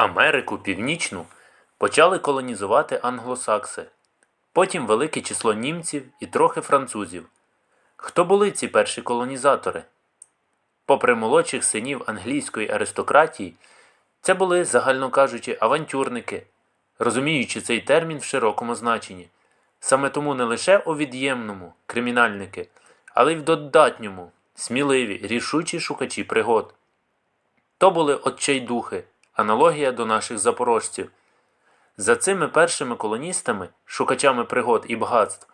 Америку Північну почали колонізувати англосакси, потім велике число німців і трохи французів. Хто були ці перші колонізатори? Попри молодших синів англійської аристократії, це були, загально кажучи, авантюрники, розуміючи цей термін в широкому значенні. Саме тому не лише у від'ємному кримінальники, але й в додатньому сміливі, рішучі шукачі пригод. То були отчайдухи, аналогія до наших запорожців. За цими першими колоністами, шукачами пригод і багатств,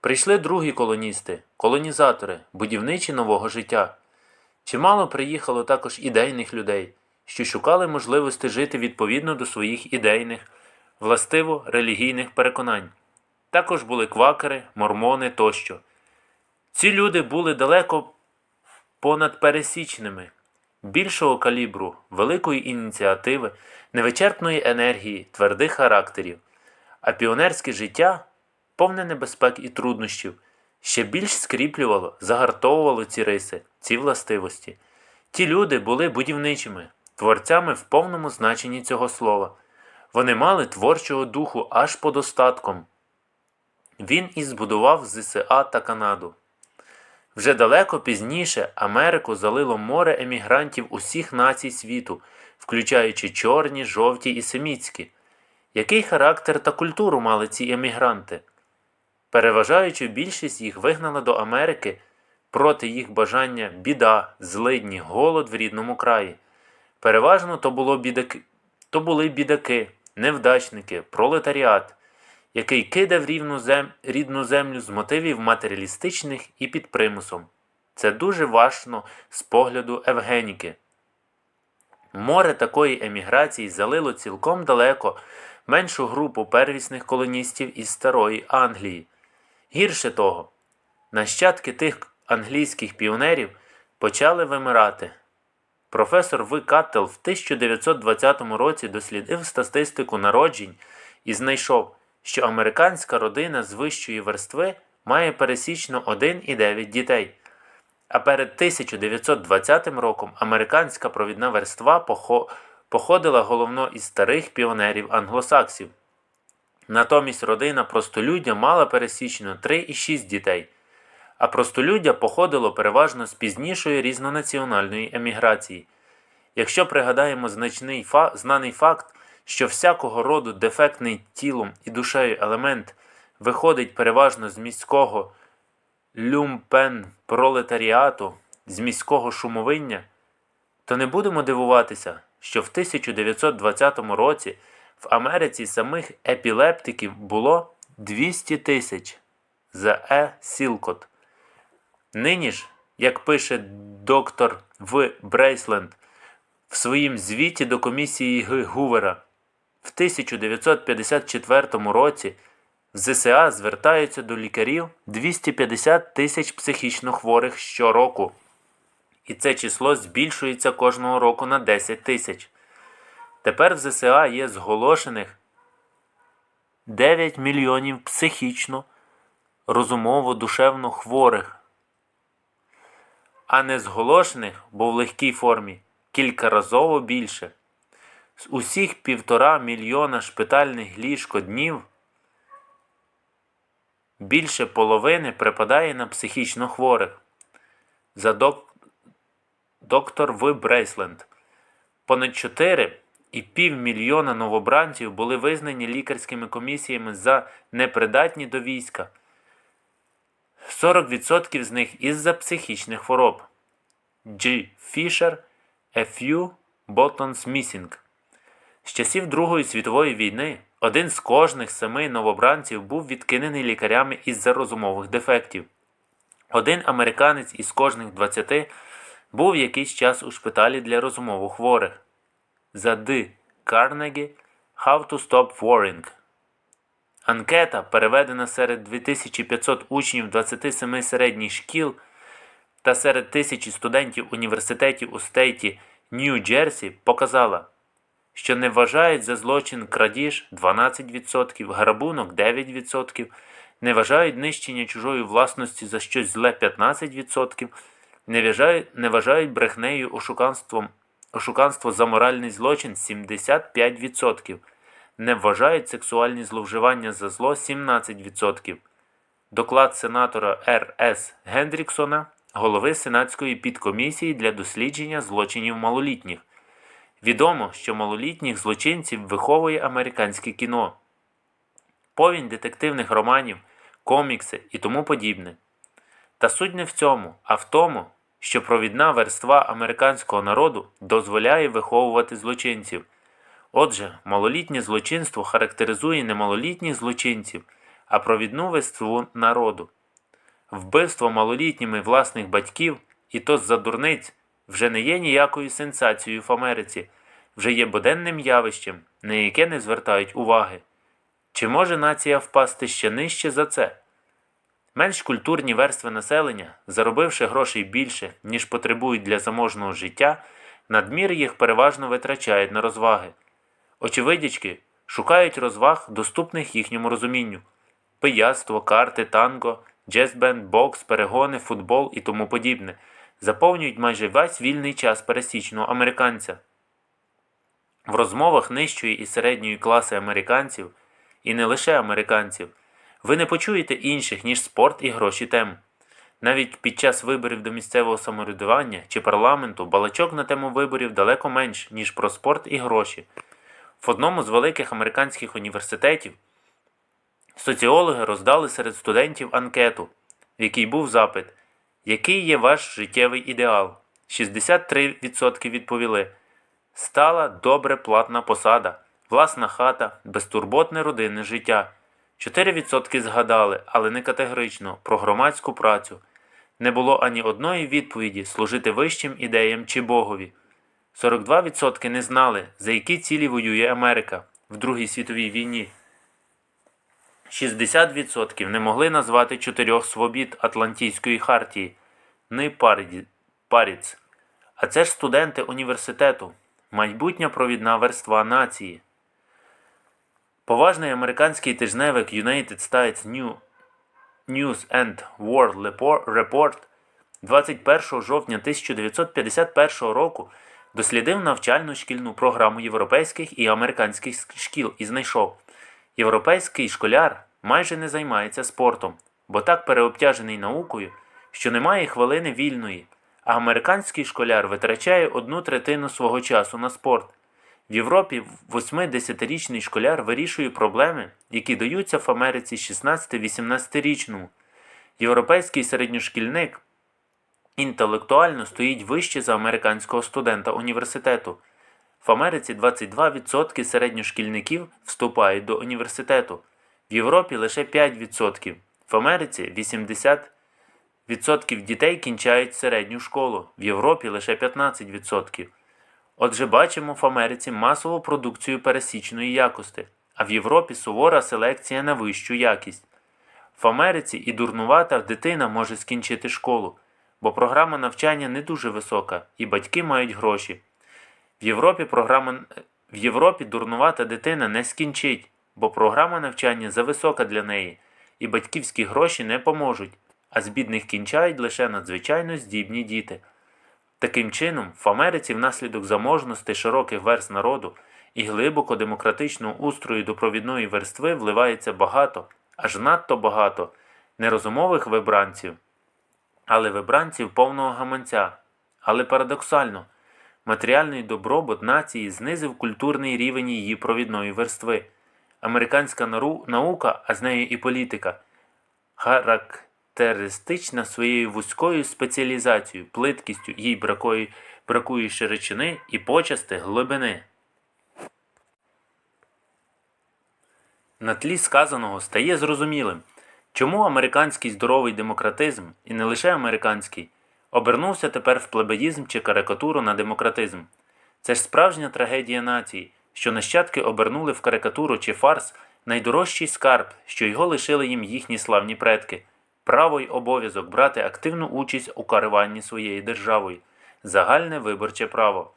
прийшли другі колоністи, колонізатори, будівничі нового життя. Чимало приїхало також ідейних людей, що шукали можливості жити відповідно до своїх ідейних, властиво релігійних переконань. Також були квакери, мормони тощо. Ці люди були далеко понад пересічними, більшого калібру, великої ініціативи, невичерпної енергії, твердих характерів, а піонерське життя, повне небезпек і труднощів, ще більш скріплювало, загартовувало ці риси, ці властивості. Ті люди були будівничими, творцями в повному значенні цього слова. Вони мали творчого духу аж по достатком. Він і збудував ЗСА та Канаду. Вже далеко пізніше Америку залило море емігрантів усіх націй світу, включаючи чорні, жовті і семітські. Який характер та культуру мали ці емігранти? Переважаючи більшість їх вигнала до Америки проти їх бажання біда, злидні, голод в рідному краї. Переважно то, було бідаки, то були бідаки, невдачники, пролетаріат, який кидав рівну зем... рідну землю з мотивів матеріалістичних і під примусом. Це дуже важно з погляду Евгеніки. Море такої еміграції залило цілком далеко меншу групу первісних колоністів із Старої Англії. Гірше того, нащадки тих англійських піонерів почали вимирати. Професор В. Каттел в 1920 році дослідив статистику народжень і знайшов, що американська родина з вищої верстви має пересічно 1,9 дітей. А перед 1920 роком американська провідна верства походила головно із старих піонерів англосаксів. Натомість родина простолюддя мала пересічно 3,6 дітей, а простолюддя походило переважно з пізнішої різнонаціональної еміграції. Якщо пригадаємо значний фа... знаний факт, що всякого роду дефектний тілом і душею елемент виходить переважно з міського люмпен пролетаріату, з міського шумовиння, то не будемо дивуватися, що в 1920 році в Америці самих епілептиків було 200 тисяч за Е. Сілкот. Нині ж, як пише доктор В. Брейсленд в своїм звіті до комісії Гувера, в 1954 році в ЗСА звертаються до лікарів 250 тисяч психічно хворих щороку. І це число збільшується кожного року на 10 тисяч. Тепер в ЗСА є зголошених 9 мільйонів психічно, розумово, душевно хворих, а не зголошених, бо в легкій формі, кількаразово більше. З усіх півтора мільйона шпитальних ліжкоднів більше половини припадає на психічно хворих. За док... доктор В. Брейсленд. Понад 4 і півмільйона новобранців були визнані лікарськими комісіями за непридатні до війська. 40% з них із-за психічних хвороб. G. Fisher, A Few Missing. З часів Другої світової війни один з кожних семи новобранців був відкинений лікарями із-за розумових дефектів. Один американець із кожних 20 був якийсь час у шпиталі для розумово хворих. За Д. Карнегі How to Stop Worrying. Анкета, переведена серед 2500 учнів 27 середніх шкіл та серед тисячі студентів університетів у стейті Нью-Джерсі, показала, що не вважають за злочин крадіж 12%, грабунок 9%, не вважають нищення чужої власності за щось зле 15%, не вважають, не вважають брехнею ошуканством ошуканство за моральний злочин 75%. Не вважають сексуальні зловживання за зло 17%. Доклад сенатора Р.С. Гендріксона, голови Сенатської підкомісії для дослідження злочинів малолітніх. Відомо, що малолітніх злочинців виховує американське кіно, повінь детективних романів, комікси і тому подібне. Та суть не в цьому, а в тому, що провідна верства американського народу дозволяє виховувати злочинців. Отже, малолітнє злочинство характеризує не малолітніх злочинців, а провідну верству народу. Вбивство малолітніми власних батьків, і то з-за дурниць, вже не є ніякою сенсацією в Америці, вже є буденним явищем, на яке не звертають уваги. Чи може нація впасти ще нижче за це? Менш культурні верстви населення, заробивши грошей більше, ніж потребують для заможного життя, надмір їх переважно витрачають на розваги. Очевидячки, шукають розваг, доступних їхньому розумінню пияцтво, карти, танго, джез-бенд, бокс, перегони, футбол і тому подібне, заповнюють майже весь вільний час пересічного американця. В розмовах нижчої і середньої класи американців, і не лише американців, ви не почуєте інших, ніж спорт і гроші тем. Навіть під час виборів до місцевого самоврядування чи парламенту балачок на тему виборів далеко менш, ніж про спорт і гроші. В одному з великих американських університетів соціологи роздали серед студентів анкету, в якій був запит, який є ваш життєвий ідеал. 63% відповіли стала добре платна посада, власна хата, безтурботне родинне життя. 4% згадали, але не категорично, про громадську працю. Не було ані одної відповіді служити вищим ідеям чи Богові. 42% не знали, за які цілі воює Америка в Другій світовій війні. 60% не могли назвати чотирьох свобід Атлантійської хартії Ни Паріц. А це ж студенти університету, майбутня провідна верства нації. Поважний американський тижневик United States New News and World Report 21 жовтня 1951 року дослідив навчальну шкільну програму європейських і американських шкіл і знайшов, європейський школяр майже не займається спортом, бо так переобтяжений наукою, що немає хвилини вільної, а американський школяр витрачає одну третину свого часу на спорт. В Європі 8-10-річний школяр вирішує проблеми, які даються в Америці 16-18-річному. Європейський середньошкільник інтелектуально стоїть вище за американського студента університету. В Америці 22% середньошкільників вступають до університету, в Європі лише 5%, в Америці 80% дітей кінчають середню школу, в Європі лише 15%. Отже, бачимо в Америці масову продукцію пересічної якості, а в Європі сувора селекція на вищу якість. В Америці і дурнувата дитина може скінчити школу, бо програма навчання не дуже висока, і батьки мають гроші. В Європі, програма... в Європі дурнувата дитина не скінчить, бо програма навчання зависока для неї, і батьківські гроші не поможуть, а з бідних кінчають лише надзвичайно здібні діти. Таким чином, в Америці внаслідок заможності широких верст народу і глибоко демократичного устрою до провідної верстви вливається багато, аж надто багато нерозумових вибранців, але вибранців повного гаманця. Але парадоксально, матеріальний добробут нації знизив культурний рівень її провідної верстви. Американська наука, а з нею і політика, характеристична своєю вузькою спеціалізацією, плиткістю, їй бракує, бракує широчини і почасти глибини. На тлі сказаного стає зрозумілим, чому американський здоровий демократизм, і не лише американський, обернувся тепер в плебеїзм чи карикатуру на демократизм. Це ж справжня трагедія нації, що нащадки обернули в карикатуру чи фарс найдорожчий скарб, що його лишили їм їхні славні предки, право й обов'язок брати активну участь у керуванні своєю державою, загальне виборче право.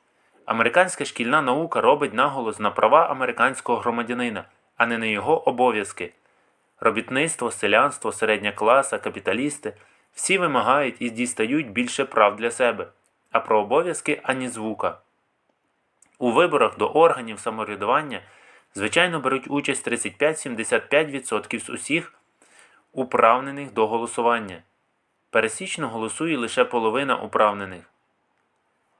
Американська шкільна наука робить наголос на права американського громадянина, а не на його обов'язки. Робітництво, селянство, середня класа, капіталісти всі вимагають і дістають більше прав для себе, а про обов'язки ані звука. У виборах до органів самоврядування, звичайно, беруть участь 35-75% з усіх управнених до голосування. Пересічно голосує лише половина управнених.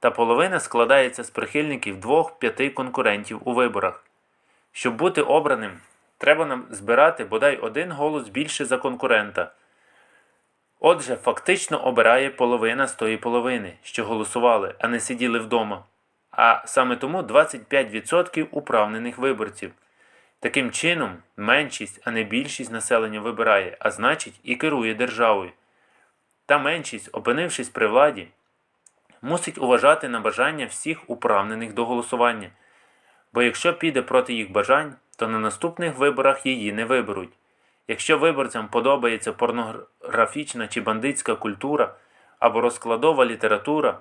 Та половина складається з прихильників двох-п'яти конкурентів у виборах. Щоб бути обраним, треба нам збирати бодай один голос більше за конкурента. Отже, фактично обирає половина з тої половини, що голосували, а не сиділи вдома. А саме тому 25% управнених виборців. Таким чином, меншість, а не більшість населення вибирає, а значить і керує державою. Та меншість, опинившись при владі, мусить уважати на бажання всіх управнених до голосування. Бо якщо піде проти їх бажань, то на наступних виборах її не виберуть. Якщо виборцям подобається порнографічна чи бандитська культура або розкладова література,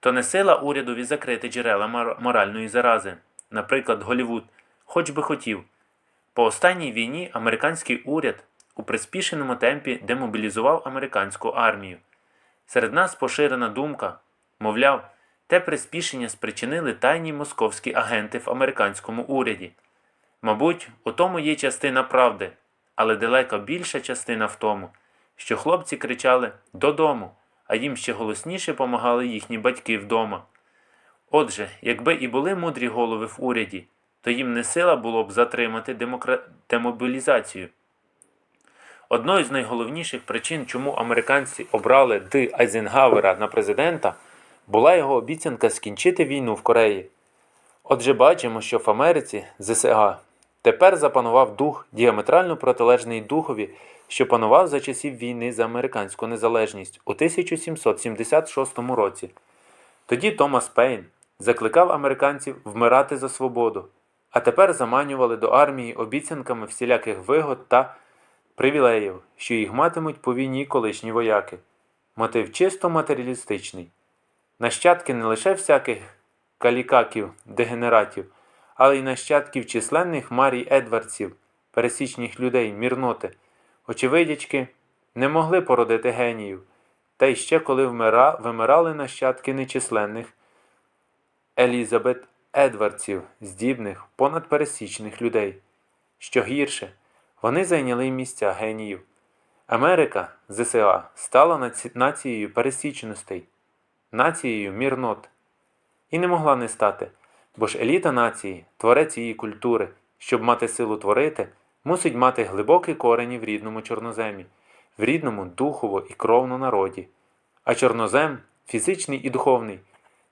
то не сила урядові закрити джерела моральної зарази, наприклад, Голівуд, хоч би хотів. По останній війні американський уряд у приспішеному темпі демобілізував американську армію. Серед нас поширена думка, мовляв, те приспішення спричинили тайні московські агенти в американському уряді. Мабуть, у тому є частина правди, але далеко більша частина в тому, що хлопці кричали додому, а їм ще голосніше помагали їхні батьки вдома. Отже, якби і були мудрі голови в уряді, то їм не сила було б затримати демокра... демобілізацію. Одною з найголовніших причин, чому американці обрали Д. Айзенгауера на президента, була його обіцянка скінчити війну в Кореї. Отже, бачимо, що в Америці ЗСА тепер запанував дух діаметрально протилежний духові, що панував за часів війни за американську незалежність у 1776 році. Тоді Томас Пейн закликав американців вмирати за свободу, а тепер заманювали до армії обіцянками всіляких вигод та привілеїв, що їх матимуть по війні колишні вояки. Мотив чисто матеріалістичний. Нащадки не лише всяких калікаків, дегенератів, але й нащадків численних Марій Едвардсів, пересічних людей, мірноти, очевидячки, не могли породити геніїв, та й ще коли вмира, вимирали нащадки нечисленних Елізабет Едвардсів, здібних, понадпересічних людей. Що гірше, вони зайняли місця геніїв. Америка, ЗСА, стала нацією пересічностей, нацією мірнот. І не могла не стати, бо ж еліта нації, творець її культури, щоб мати силу творити, мусить мати глибокі корені в рідному чорноземі, в рідному духово і кровно народі. А чорнозем, фізичний і духовний,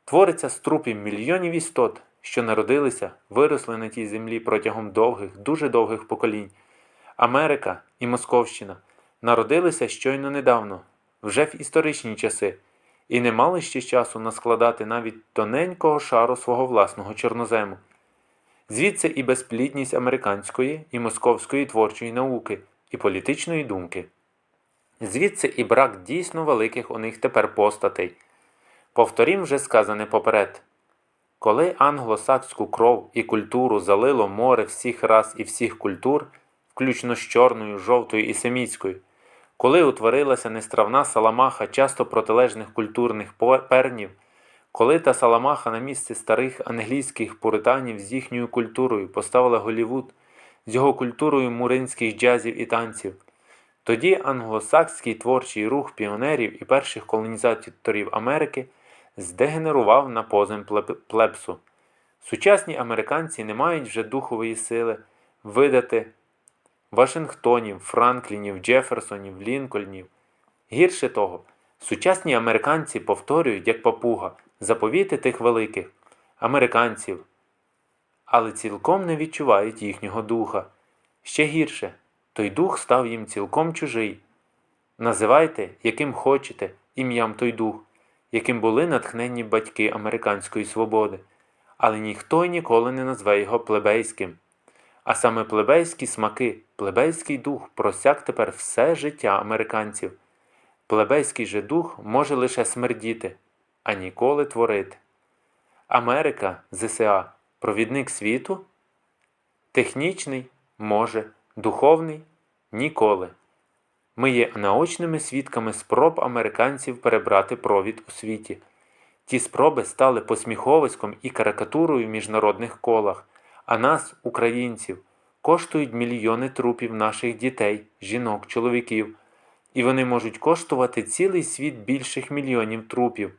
твориться з трупів мільйонів істот, що народилися, виросли на тій землі протягом довгих, дуже довгих поколінь. Америка і Московщина народилися щойно недавно, вже в історичні часи, і не мали ще часу наскладати навіть тоненького шару свого власного чорнозему. Звідси і безплідність американської і московської творчої науки і політичної думки. Звідси і брак дійсно великих у них тепер постатей. Повторім вже сказане поперед. Коли англосакську кров і культуру залило море всіх рас і всіх культур, включно з чорною, жовтою і семітською, коли утворилася нестравна саламаха часто протилежних культурних пернів, коли та саламаха на місце старих англійських пуританів з їхньою культурою поставила Голівуд, з його культурою муринських джазів і танців, тоді англосакський творчий рух піонерів і перших колонізаторів Америки здегенерував на позем плеб- плебсу. Сучасні американці не мають вже духової сили видати Вашингтонів, Франклінів, Джеферсонів, Лінкольнів. Гірше того, сучасні американці повторюють, як папуга, заповіти тих великих американців, але цілком не відчувають їхнього духа. Ще гірше, той дух став їм цілком чужий. Називайте, яким хочете, ім'ям той дух, яким були натхненні батьки американської свободи, але ніхто й ніколи не назве його плебейським. А саме плебейські смаки, плебейський дух просяк тепер все життя американців. Плебейський же дух може лише смердіти, а ніколи творити. Америка, ЗСА, провідник світу? Технічний може, духовний ніколи. Ми є наочними свідками спроб американців перебрати провід у світі. Ті спроби стали посміховиськом і карикатурою в міжнародних колах, а нас, українців, коштують мільйони трупів наших дітей, жінок, чоловіків, і вони можуть коштувати цілий світ більших мільйонів трупів,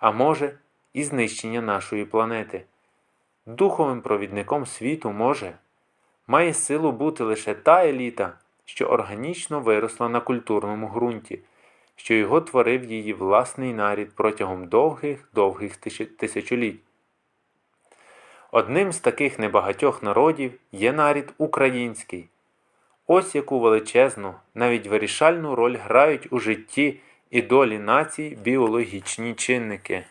а може, і знищення нашої планети. Духовим провідником світу може, має силу бути лише та еліта, що органічно виросла на культурному ґрунті, що його творив її власний нарід протягом довгих-довгих тисячоліть. Одним з таких небагатьох народів є нарід український. Ось яку величезну, навіть вирішальну роль грають у житті і долі націй біологічні чинники.